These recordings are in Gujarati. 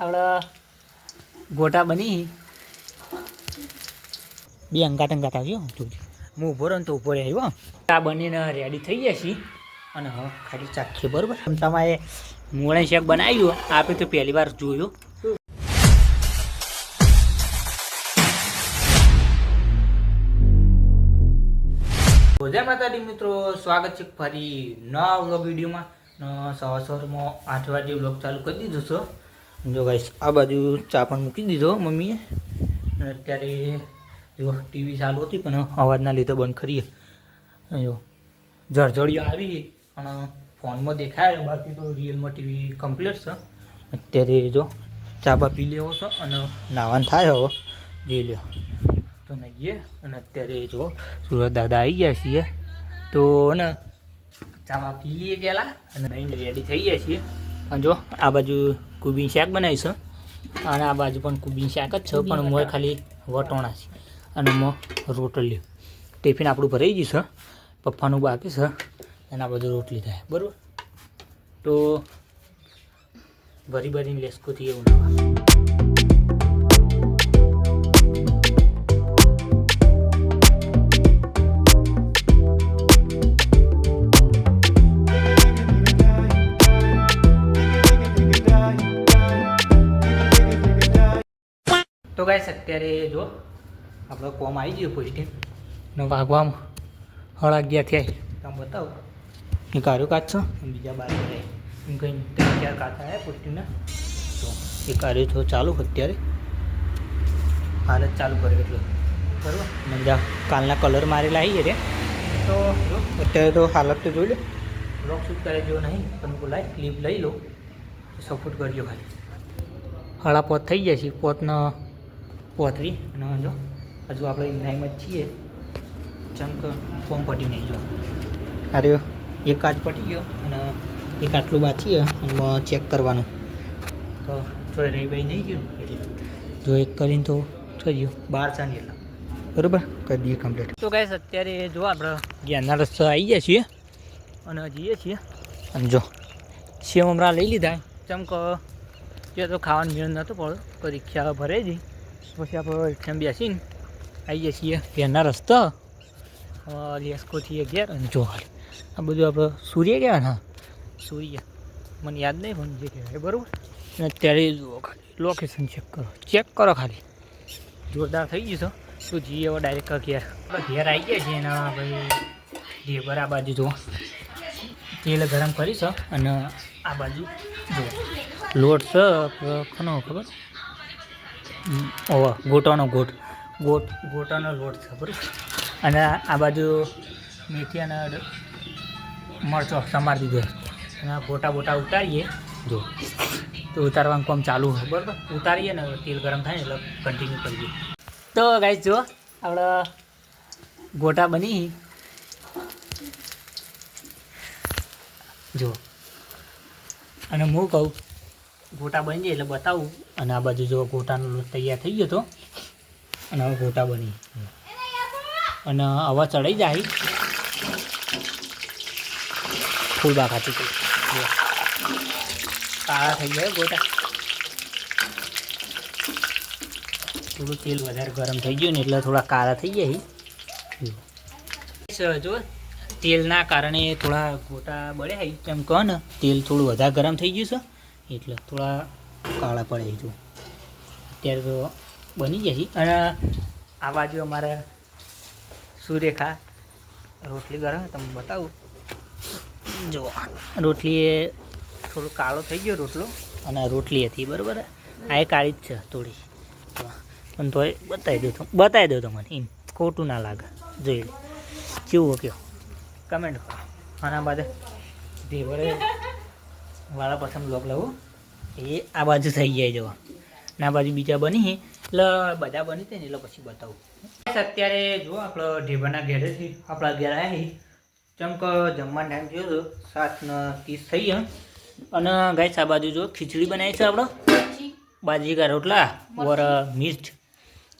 આપણે ગોટા બની. બે અંગાત અંગાત આવ્યો જોજો હું ઊભો રહ્યો તો ઊભો રહ્યો. આ બનીને રેડી થઈ ગયા છીએ. અને હવે ખાલી ચાખીએ, બરાબર? તમારે મોળે શેક બનાવ્યું. આપણે તો પહેલી વાર જોયું. જય માતાજી મિત્રો, સ્વાગત છે ફરી નવા વ્લોગ વિડીયોમાં સવાર સવારમાં આઠ વાગે વ્લોગ ચાલુ કરી દીધો છો. જો ગાઈશ આ બાજુ ચા પણ મૂકી દીધો મમ્મીએ. અને અત્યારે જો ટીવી ચાલુ હતી, પણ અવાજના લીધે બંધ કરીએ. જો જળજળીઓ આવી, પણ ફોનમાં દેખાય, બાકી તો રિયલમાં ટીવી કમ્પ્લીટ છે. અત્યારે જો ચા બા પી લેવો છો અને નાવાન થાય હવે, જઈ લ્યો. તો નહીં અને અત્યારે જો સુરત દાદા આવી ગયા છીએ. તો ને ચામાં પી લઈએ પહેલાં, અને નહીં રેડી થઈ ગયા છીએ. અને જો આ બાજુ કુબી શાક બનાવીશ અને આ બાજુ પણ કુબીન શાક જ છે પણ મોય ખાલી વટોણા છે અને મો રોટલીઓ. ટિફિન આપણું ભરાઈ ગયું છે પપ્પાનું બાકી છે અને આ બધું રોટલી થાય બરાબર? તો ભરી ભરીને લેસકોથી એવું નાવા. અત્યારે જો આપણે કોમ આવી ગયું પોસ્ટિંગ ને વાગવામાં હળ અગિયાર થયા તમે બતાવો. એ આર્યો કાચશો બીજા બાર એમ કંઈ ત્રણ ચાર કાચા આવ્યા પોસ્ટિંગના તો એ કાર્ય તો ચાલુ અત્યારે. હાલ જ ચાલુ કર્યો એટલે. બરાબર? મજા કાલના કલર મારેલા આવી ગયા તો અત્યારે તો હાલત તો જોઈ લો. બ્લોક શૂટ કરે જો નહીં, પણ બોલાય ક્લિપ લઈ લો સપોર્ટ કરજો ખાલી. હળા પોત થઈ જાય છે. પોતનો પોતરી અને જો હજુ આપણે ઇન્ડાઈમાં જ છીએ. ચમક ફોર્મ પટી નહીં જો. અરે એક કાચ પટી ગયો અને એક આટલું બાકી એમાં ચેક કરવાનું. તો જો રહી ભાઈ નહીં ગયું એટલે જો એક કરીને તો થઈ ગયું. બાર ચાંદી એટલે. બરાબર કરી દઈએ કમ્પ્લીટ તો ગાઈસ અત્યારે જો આપણે જ્ઞાનના રસ્તા આવી ગયા છીએ અને જઈએ છીએ. અને જો સેવ હમણાં લઈ લીધા. ચમક જે તો ખાવાનું મેળ નહોતું પડ્યું તો રિક્ષા ભરે જઈ પછી આપણે રિક્ષામાં બેસીને આવી જઈએ છીએ ઘેરના રસ્તા. લેસ્કોથી ઘેર અને જો હાલ. આ બધું આપણે સૂર્ય કહેવાય ને, હા. સૂર્ય. મને યાદ નહીં, પણ જે કહેવાય બરાબર? અને અત્યારે જુઓ ખાલી લોકેશન ચેક કરો. ચેક કરો ખાલી. જોરદાર થઈ ગયું છે શું જઈએ હવે ડાયરેક્ટ ઘેર. આપણે ઘેર આવી ગયા છીએ એના ભાઈ ઢેબર આ બાજુ જુઓ. તેલ ગરમ કરીશ અને આ બાજુ જુઓ. લોટ છે કોનો ખબર? ઓવા ગોટાનો ગોટ. ગોટ, ગોટાનો લોટ છે, બરાબર? અને આ બાજુ મેથી અને મરચો સમારી દીધો અને ગોટા બોટા ઉતારીએ. જો. તો ઉતારવાનું કામ ચાલુ હોય, બરાબર? ઉતારીએ ને તેલ ગરમ થાય ને એટલે કન્ટિન્યુ કરીએ તો ગાઈસ જો આપણે ગોટા બની. જો. અને હું કહું ગોટા બની જાય એટલે બતાવું. અને આ બાજુ જો ગોટાનો લોટ તૈયાર થઈ ગયો તો, અને હવે ગોટા બની. અને હવા ચડાઈ જાય. ફૂલબા ખાતી તો કાળા થઈ ગયા ગોટા. થોડું તેલ વધારે ગરમ થઈ ગયું ને એટલે થોડા કાળા થઈ જાય જો. તેલના કારણે થોડા ગોટા બળ્યા તેમ કહો ને, તેલ થોડું વધારે ગરમ થઈ ગયું છે. એટલે થોડા કાળા પડે જો. અત્યારે તો બની જશે. અને આ બાજુ અમારે સુરેખા રોટલી ગરમ તમને બતાવું. જો, રોટલી એ થોડું કાળો થઈ ગયો રોટલો, અને રોટલી હતી, બરાબર? આ એ કાળી જ છે, થોડી. પણ તોય બતાવી દો બતાવી દો તમને એમ ખોટું ના લાગે. જોઈ લે. કેવું કયો કમેન્ટ કરો. આના બાદ ઢેબરે વાળા પ્રથમ બ્લોગ લાવું એ આ બાજુ થઈ જાય જવા ને આ બાજુ બીજા બની છે એટલે બધા બની છે ને એટલે પછી બતાવું અત્યારે જો આપણો ઢેબરના ઘેરેથી આપણા ઘેર આવ્યા છીએ ચમક જમવાનો ટાઈમ થયો હતો સાત ને ત્રીસ થઈ ગયા અને ગાઈસ આ બાજુ જો ખીચડી બનાવી છે આપણો बाजी का रोटला और मिर्च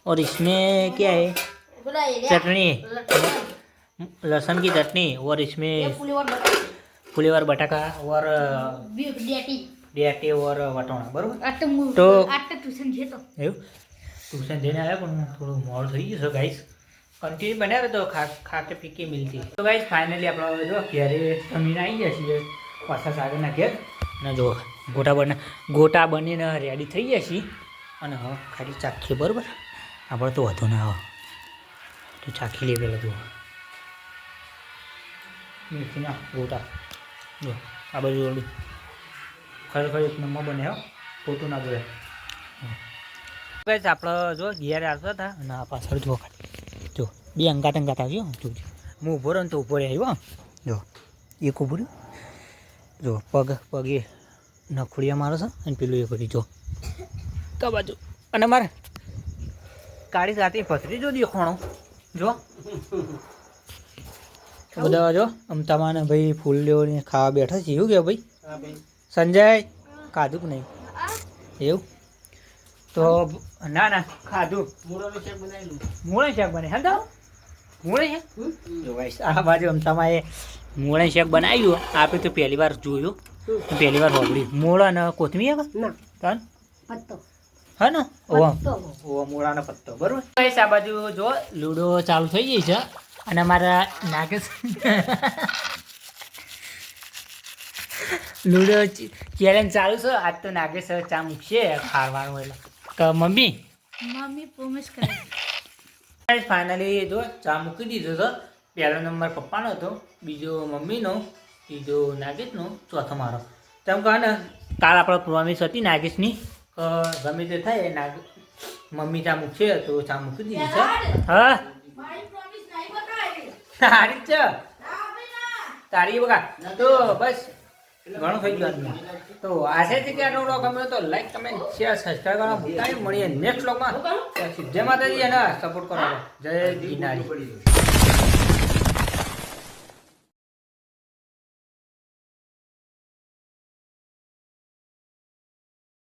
और इसमें क्या है चटनी लहसुन की चटनी और इसमें ફુલેવર બટાકા ઓર ડેટી ઓર વટાણા બરોબર? તો ટ્યુશન છે તો એવું? ટ્યુશન જઈને આવ્યા પણ થોડું મોડ થઈ ગયું છે ગાઈસ કન્ટિન્યુ બનાવે તો ખાકે પીકી મિલતી. તો ગાઈસ ફાઇનલી આપણે જો ઘેરે જમીને આવી ગયા છીએ પાછા સાગરના ઘેર. અને જો ગોટા બને ગોટા બનીને રેડી થઈ ગયા છીએ. અને હવે ખાલી ચાખીએ બરાબર? આપણે તો વધુ ના આવે ચાખી લે પહેલાં તું. મીઠી ના ગોટા. જો આ બાજુ ઓલું ખરેખર એક નંબર બને હો ખોટું ના બોલે. ગાઈસ આપણે જો ઘેર આવતા હતા અને આ પાછળ જો ખાલી. જો બે અંગાત અંગાત આવ્યો જો હું ઊભો રહ્યો ને તો ઊભો રહે આવ્યો જો એક ઊભું રહ્યો. જો પગ પગે નખુડિયા મારો છે અને પેલું એ કરી જો. કા બાજુ. અને મારે કાળી સાથે પથરી જો દેખાણો જો. બધા જો. અમતામાં ભાઈ ફૂલ લેવાની ખાવા બેઠા છે. એવું કે ભાઈ? સંજય ખાધું કે નહીં? એવું? તો ના ના ખાધું. મૂળે શાક બને હા તો મૂળે શાક? આ બાજુ અમતામાં એ શાક બનાવ્યું. આપણે તો પહેલી વાર જોયું. પહેલી વાર સાંભળ્યું મૂળા ને કોથમીર હે ના. પત્તો. હા ને? ઓવા પત્તો. ઓવા મૂળાનો પત્તો. બરોબર? આ બાજુ જો લૂડો ચાલુ થઈ ગઈ છે. અને મારા નાગેશ લૂડો ચેલેન્જ ચાલુ છે. આજ તો નાગેશ ચા મૂકશે ખાવાનું એટલે. તો મમ્મી? મમ્મી પ્રોમિસ કરે ફાઇનલી જો ચા મૂકી દીધો હતો પહેલો નંબર પપ્પાનો હતો. બીજો મમ્મીનો. ત્રીજો નાગેશનો. ચોથો મારો. તેમ કહો ને કાલ આપણે પ્રોમિસ હતી નાગેશની. ગમે તે થાય નાગ મમ્મી ચા મૂકશે તો ચા મૂકી દીધી છે. હા? તારી છે? તારી બગા તો બસ ઘણું થઈ ગયું તો આશે છે કે આનો વ્લોગ ગમ્યો તો લાઈક કમેન્ટ શેર સબસ્ક્રાઈબ કરવાનું ભૂલતા મળીએ નેક્સ્ટ વ્લોગમાં જય માતાજી અને સપોર્ટ કરો. જય ગિરનારી.